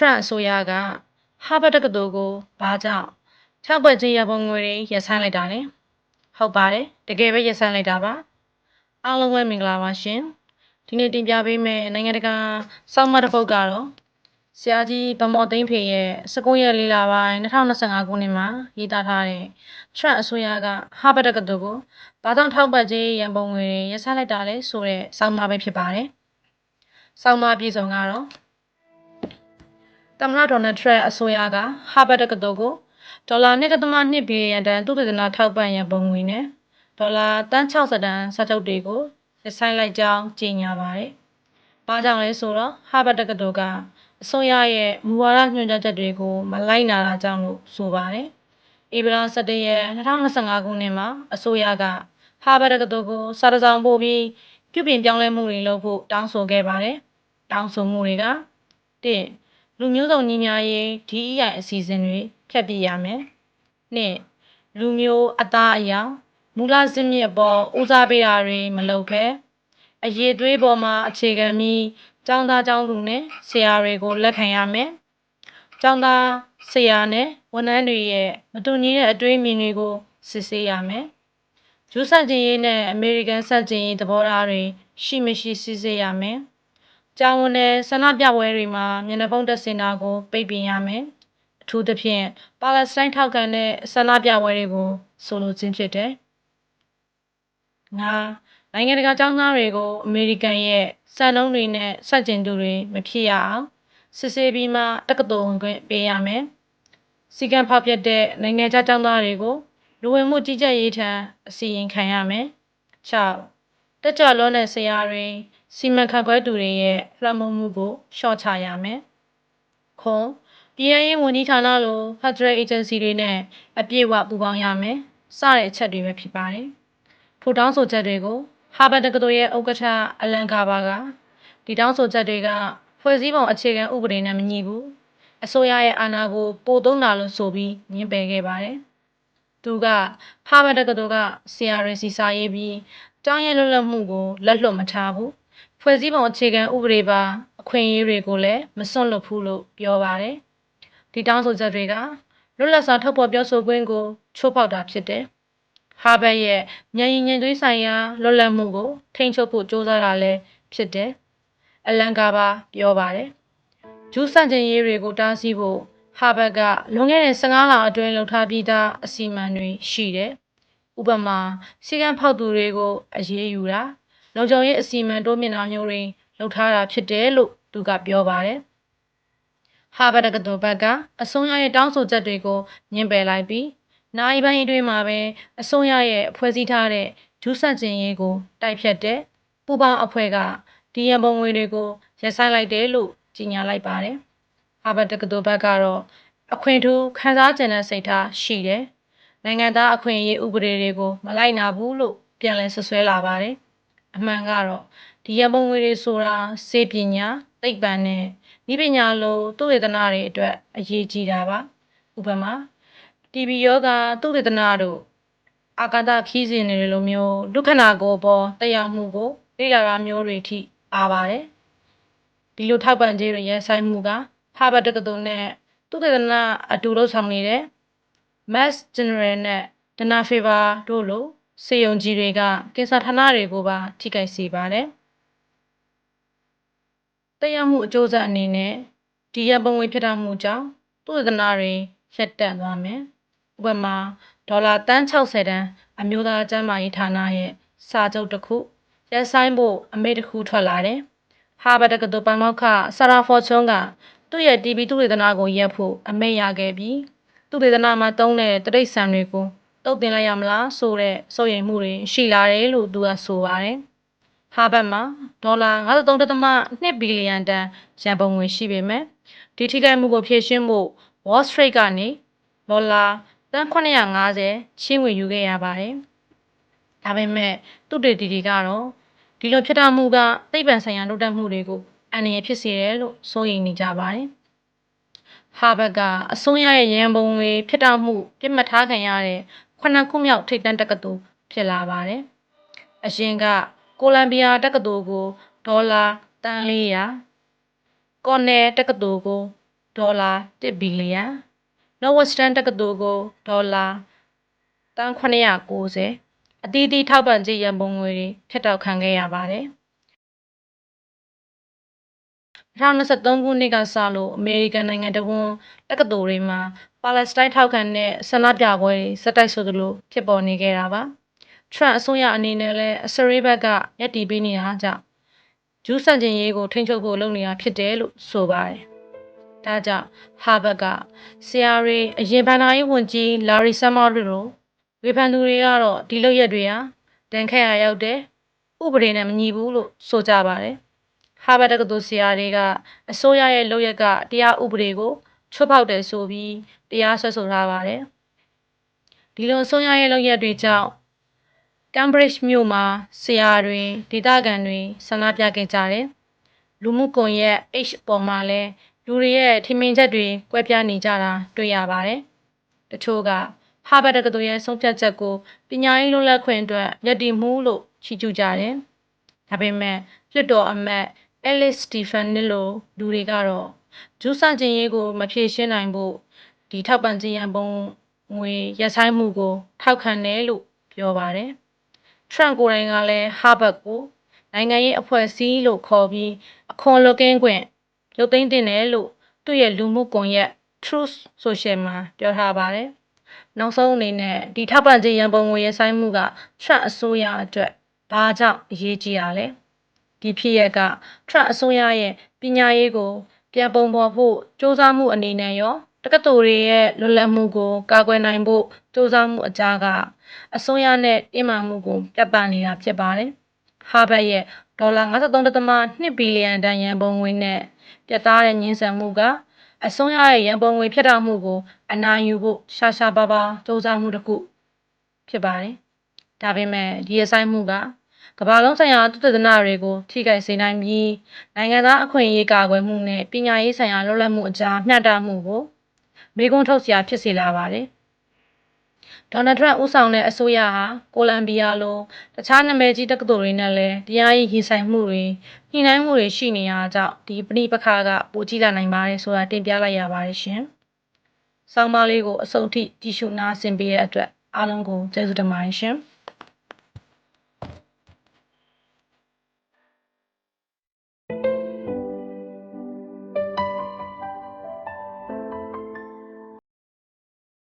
Trump အစိုးရက Harvard တက္ကသိုလ်ကိုဘာကြောင့်ထောက်ပံ့ကြေးရပုံငွေတွေရပ်ဆိုင်းလိုက်တာလဲဟုတ်ပါတယ်တကယ်ပဲရပ်ဆိုင်းလိုက်တာပါအားလုံးပဲမင်္ဂလာပါရှင်ဒီနေ့တင်ပြပေးမယ့်နိုင်ငံတကာစောင့်မတစ်ပုဒ်ကတော့ဆရာကြီးဗမော်သိန်းဖေရဲ့19ရက်လေးလပိုင်း2025ခုနှစ်မှာရေးသားထားတဲ့ Trump အစိုးရက Harvard တက္ကသိုလ်ကိုဘာကြောင့်ထောက်ပံ့ကြေးရပုံငွေတွေရပ်ဆိုင်းလိုက်တာလဲဆိုတဲ့စောင့်မပဲဖြစ်ပါတယ်စောင့်မပြည်စုံကတော့ သမ္မတဒေါ်နယ်ထရန့်အစိုးရကဟာဗတ်တက္ကသိုလ်ကိုဒေါ်လာ1.2ဘီလီယံတန်သုတေသနထောက်ပံ့ရန်ပုံငွေနဲ့ဒေါ်လာတန်း60တန်စာချုပ်တွေကိုရပ်ဆိုင်းလိုက်ကြောင်းကြေညာပါတယ်။ဘာကြောင့်လဲဆိုတော့ဟာဗတ်တက္ကသိုလ်ကအစိုးရရဲ့မူဝါဒညွှန်ကြားချက်တွေကိုမလိုက်နာတာကြောင့်လို့ဆိုပါတယ်။ဧပြီလ17ရက်2025ခုနှစ်မှာအစိုးရကဟာဗတ်တက္ကသိုလ်ကိုစာတစောင်ပို့ပြီးပြုပြင်ပြောင်းလဲမှုတွေလုပ်ဖို့တောင်းဆိုခဲ့ပါတယ်။တောင်းဆိုမှုတွေက1 လူမျိုးစုံညီညာရေး DEI အစီအစဉ်တွေဖျက်ပစ်ရမယ်။နှစ်လူမျိုးအသားအရာမူလဇစ်မြစ်အပေါ်ဦးစားပေးတာတွေမလုပ်ဘဲအရေးသွေးပေါ်မှာအခြေခံပြီးចောင်းသားចောင်းသူနဲ့ဆရာတွေကိုလက်ခံရမယ်။ចောင်းသားဆရာနဲ့ဝန်ထမ်းတွေရဲ့မတူညီတဲ့အတွေးအမြင်တွေကိုစစ်ဆေးရမယ်။ဂျူးဆန့်ကျင်ရေးနဲ့အမေရိကန်ဆန့်ကျင်ရေးသဘောထားတွေရှိမရှိစစ်ဆေးရမယ်။ ကြောင်ဝန်တဲ့ဆန္ဒပြပွဲတွေမှာမျက်နှာဖုံးတပ်ဆင်တာကို ပိတ်ပင်ရမယ်။အထူးသဖြင့်ပါလက်စတိုင်းထောက်ခံတဲ့ဆန္ဒပြပွဲတွေကိုဆိုလိုခြင်းဖြစ်တယ်။ငါနိုင်ငံတကာကြောင်းသားတွေကိုအမေရိကန်ရဲ့စံနှုန်းတွေနဲ့ဆန့်ကျင်သူတွေမဖြစ်ရအောင်စစ်ဆေးပြီးမှတက္ကသိုလ်ဝင်ခွင့်ပေးရမယ်။စီကံဖောက်ပြတဲ့နိုင်ငံခြားကျောင်းသားတွေကိုလူဝင်မှုကြီးကြပ်ရေးထံအစီရင်ခံရမယ်။6 တက်ကြွလွန်းတဲ့ဆရာတွေစီမံခန့်ခွဲသူတွေရဲ့လွှမ်းမိုးမှုကိုလျှော့ချရမယ်။ခွန်ပြည်ထောင်ရေးဝန်ကြီးဌာနလို Federal Agency တွေနဲ့အပြည့်အဝပူးပေါင်းရမယ်။စတဲ့အချက်တွေပဲဖြစ်ပါတယ်။ထို့တောင်းဆိုချက်တွေကိုဟာဗတ်တက္ကသိုလ်ရဲ့ဥက္ကဋ္ဌအလန်ကာဘာကဒီတောင်းဆိုချက်တွေကဖွဲ့စည်းပုံအခြေခံဥပဒေနဲ့မညီဘူး။အစိုးရရဲ့အာဏာကိုပိုသုံးတာလို့ဆိုပြီးညှင်းပယ်ခဲ့ပါတယ်။သူကဟာဗတ်တက္ကသိုလ်ကဆရာရစီစာရေးပြီး ကျောင်းရဲ့လွတ်လပ်မှုကိုလက်လွတ်မထားဘူးဖွဲ့စည်းပုံအခြေခံဥပဒေပါအခွင့်အရေးတွေကိုလည်းမစွန့်လွတ်ဘူးလို့ပြောပါတယ်။ဒီတောင်းဆိုချက်တွေကလွတ်လပ်စွာထုတ်ဖော်ပြောဆိုခွင့်ကိုချိုးဖောက်တာဖြစ်တယ်။ဟာဘတ်ရဲ့ဉာဏ်ရည်ဉာဏ်သွေးဆိုင်ရာလွတ်လပ်မှုကိုထိန်းချုပ်ဖို့ကြိုးစားတာလည်းဖြစ်တယ်။အလန်ကာပါပြောပါတယ်။ဂျူးဆန့်ကျင်ရေးတွေကိုတားဆီးဖို့ဟာဘတ်ကလွန်ခဲ့တဲ့15လအတွင်းလှုပ်ထားပြီးသားအစီအမံတွေရှိတယ်။ ဥပမာစီကံဖောက်သူတွေကိုအရေးယူတာလုံခြုံရေးအစီအမံတိုးမြင့်တာမျိုးတွေလုပ်ထားတာဖြစ်တယ်လို့သူကပြောပါတယ်။ဟာဗတ်တက္ကသိုလ်ဘက်ကအစိုးရရဲ့တောင်းဆိုချက်တွေကိုညှင်းပယ်လိုက်ပြီးနိုင်ပိုင်းအတွင်းမှာပဲအစိုးရရဲ့ဖွဲ့စည်းထားတဲ့ဂျူးဆန့်ကျင်ရေးကိုတိုက်ဖြတ်တဲ့ပူပေါင်းအဖွဲ့ကဒီရန်ပုံငွေတွေကိုရပ်ဆိုင်းလိုက်တယ်လို့ကြေညာလိုက်ပါတယ်။ဟာဗတ်တက္ကသိုလ်ဘက်ကတော့အခွင့်ထူးခန်းစားကျင်တဲ့စိတ်ထားရှိတယ်။ နိုင်ငံသားအခွင့်အရေးဥပဒေတွေကိုမလိုက်နာဘူးလို့ပြန်လည်ဆွဆွဲလာပါတယ်။အမှန်ကတော့ဒီရပုံငွေတွေဆိုတာစေပညာသိပ္ပံနဲ့ဤပညာလိုသူဝေဒနာတွေအတွက်အရေးကြီးတာပါဥပမာ TB ယောဂသူဝေဒနာတို့အာကာသခီးစဉ်တွေလိုမျိုးဒုက္ခနာကိုပေါ်တရားမှုကိုလေ့လာတာမျိုးတွေထိအားပါတယ်ဒီလိုထောက်ပံ့ခြင်းတွေရဲဆိုင်မှုကဟာဗတ်တက္ကသိုလ်နဲ့သူတေသနာအတူလုပ်ဆောင်နေတဲ့ Mass General နဲ့ Dana Fever တို့လိုစေယုံကြီးတွေကကင်ဆာဌာနတွေကိုပါ ထိခိုက်စေပါတယ်။တက်ရောက်မှုအကျိုးဆက်အနေနဲ့ဒီရပုံငွေဖြစ်တာမှုကြောင့်သူ့သနာတွေရက်တန့်သွားမယ်။ဥပမာဒေါ်လာတန်း60တန်းအမျိုးသားကျန်းမာရေးဌာနရဲ့စာချုပ်တစ်ခုရက်ဆိုင်ဖို့အမိန့်တစ်ခုထွက်လာတယ်။ဟာဗတ်တက္ကသိုလ်ပန်မောက္ခဆာရာဖော်ချွန်းကသူ့ရဲ့ TB သူ့ဝေဒနာကိုရက်ဖို့အမိန့်ရခဲ့ပြီး သူ့ဝေဒနာမှာတုံးတဲ့တရိတ်ဆန်တွေကိုတုတ်တင်လိုက်ရမလားဆိုတဲ့စိုးရိမ်မှုတွေရှိလာတယ်လို့သူကဆိုပါတယ်။ဟာဘတ်မှာဒေါ်လာ53.2ဘီလီယံတန်ရန်ပုံငွေရှိပေမဲ့ဒီထိခိုက်မှုကိုဖြည့်ရှင်းဖို့ Wall Street ကနေဒေါ်လာတန်း950ချင်းငွေယူခဲ့ရပါတယ်။ဒါပေမဲ့သူတေတီတွေကတော့ဒီလိုဖြစ်တာမှုကသိပ္ပံဆိုင်ရာတိုးတက်မှုတွေကိုအန္တရာယ်ဖြစ်စေတယ်လို့စိုးရိမ်နေကြပါတယ်။ ဟာဘတ်ကအစိုးရရဲ့ရန်ပုံငွေဖြစ်တာမှုပြစ်မှတ်ထားခံရတဲ့ခုနှစ်ခုမြောက်ထိပ်တန်းတက္ကသိုလ်ဖြစ်လာပါတယ်။အရင်ကကိုလံဘီယာတက္ကသိုလ်ကိုဒေါ်လာတန်400ကော်နယ်တက္ကသိုလ်ကိုဒေါ်လာ1ဘီလီယံ Northwestern တက္ကသိုလ်ကိုဒေါ်လာတန်း990အသီးသီးထောက်ပံ့ကြေးရန်ပုံငွေတွေဖြတ်တောက်ခံခဲ့ရပါတယ်။ 2023ခုနှစ်ကစလို့အမေရိကန်နိုင်ငံတဝန်းတက္ကသိုလ်တွေမှာပါလက်စတိုင်းထောက်ခံတဲ့ဆန္ဒပြပွဲတွေစက်တိုက်ဆိုသလိုဖြစ်ပေါ်နေခဲ့တာပါ။ Trump အစိုးရအနေနဲ့လည်းအစရေးဘက်ကရည်တည်ပေးနေတာကြောင့်ဂျူးဆန့်ကျင်ရေးကိုထိန်းချုပ်ဖို့လုပ်နေတာဖြစ်တယ်လို့ဆိုပါတယ်။ဒါကြောင့်ဟာဘတ်ကဆရာရီအရင်ဗန္ဒာရေးဝန်ကြီးလာရီဆမ်မာရီတို့ဝေဖန်သူတွေကတော့ဒီလုပ်ရက်တွေဟာတန်ခက်ရရောက်တယ်ဥပဒေနဲ့မညီဘူးလို့ဆိုကြပါတယ်။ ဟာဘတ်တက္ကသိုလ်ဆရာတွေကအစိုးရရဲ့လုပ်ရက်ကတရားဥပဒေကိုချွတ်ဖောက်တယ်ဆိုပြီးတရားစွဲဆိုထားပါတယ်။ဒီလိုအစိုးရရဲ့လုပ်ရက်တွေကြောင့် Cambridge မြို့မှာဆရာတွေဒေသခံတွေဆန္ဒပြခဲ့ကြတယ်။လူမှုကွန်ရက် H ပေါ်မှာလည်းလူတွေရဲ့ထင်မြင်ချက်တွေကွဲပြားနေကြတာတွေ့ရပါတယ်။တချို့ကဟာဘတ်တက္ကသိုလ်ရဲ့ဆုံးဖြတ်ချက်ကိုပညာရေးလွတ်လပ်ခွင့်အတွက်ရည်တည်မှုလို့ချီးကျူးကြတယ်။ဒါပေမဲ့လွှတ်တော်အမတ် Alice Stephen လိုလူတွေကတော့ ဂျူးဆန့်ကျင်ရေးကို မဖြေရှင်းနိုင်ဖို့ ဒီထောက်ပံ့ကြေးရန်ပုံငွေရပ်ဆိုင်းမှုကို ထောက်ခံတယ်လို့ ပြောပါတယ်။ Trump ကိုယ်တိုင်ကလည်းဟာဘတ်ကို နိုင်ငံရေးအဖွဲ့အစည်းလို့ခေါ်ပြီး အခွန်လွတ်ကင်းခွင့် ရုပ်သိမ်းတင်တယ်လို့ သူ့ရဲ့လူမှုကွန်ရက် Truth Social မှာ ပြောထားပါတယ်။နောက်ဆုံးအနေနဲ့ ဒီထောက်ပံ့ကြေးရန်ပုံငွေရဆိုင်မှုက Trump အစိုးရအတွက် ဘာကြောင့် အရေးကြီးတာလဲ။ ဒီဖြစ်ရက်က Trump အစိုးရရဲ့ပညာရေးကိုပြန်ပုံဖော်ဖို့စ조사မှုအနေနဲ့ရောတက္ကသိုလ်တွေရဲ့လွတ်လပ်မှုကိုကာကွယ်နိုင်ဖို့စ조사မှုအကြားကအစိုးရနဲ့တင်းမာမှုကိုပြသနေတာဖြစ်ပါတယ်။ဟာဘတ်ရဲ့ဒေါ်လာ53.2ဘီလီယံတန်ရန်ပုံငွေနဲ့ပြတ်သားတဲ့ညှင်းဆန်မှုကအစိုးရရဲ့ရန်ပုံငွေဖြတ်တောက်မှုကိုအနိုင်ယူဖို့ရှာရှာပါပါစ조사မှုတစ်ခုဖြစ်ပါတယ်။ဒါပေမဲ့ဒီအဆိုင်မှုက ကမ္ဘာလုံးဆိုင်ရာသုတေသနတွေကိုထိခိုက်စေနိုင်ပြီးနိုင်ငံသားအခွင့်အရေးကာကွယ်မှုနဲ့ပညာရေးဆိုင်ရာလွတ်လပ်မှုအကြားမျှတမှုကိုမေးခွန်းထုတ်စရာဖြစ်စေလာပါတယ်။ဒေါ်နယ်ထရန့်ဦးဆောင်တဲ့အစိုးရဟာကိုလံဘီယာလိုတခြားနာမည်ကြီးတက္ကသိုလ်တွေနဲ့လည်းတရားရေးရင်ဆိုင်မှုတွေညှိနှိုင်းမှုတွေရှိနေရကြောင်းဒီပဋိပက္ခကပိုကြီးလာနိုင်ပါတယ်ဆိုတာတင်ပြလိုက်ရပါတယ်ရှင်။ဆောင်းပါးလေးကိုအဆုံးထိကြည့်ရှုနားဆင်ပေးတဲ့အတွက်အားလုံးကိုကျေးဇူးတင်ပါတယ်ရှင်။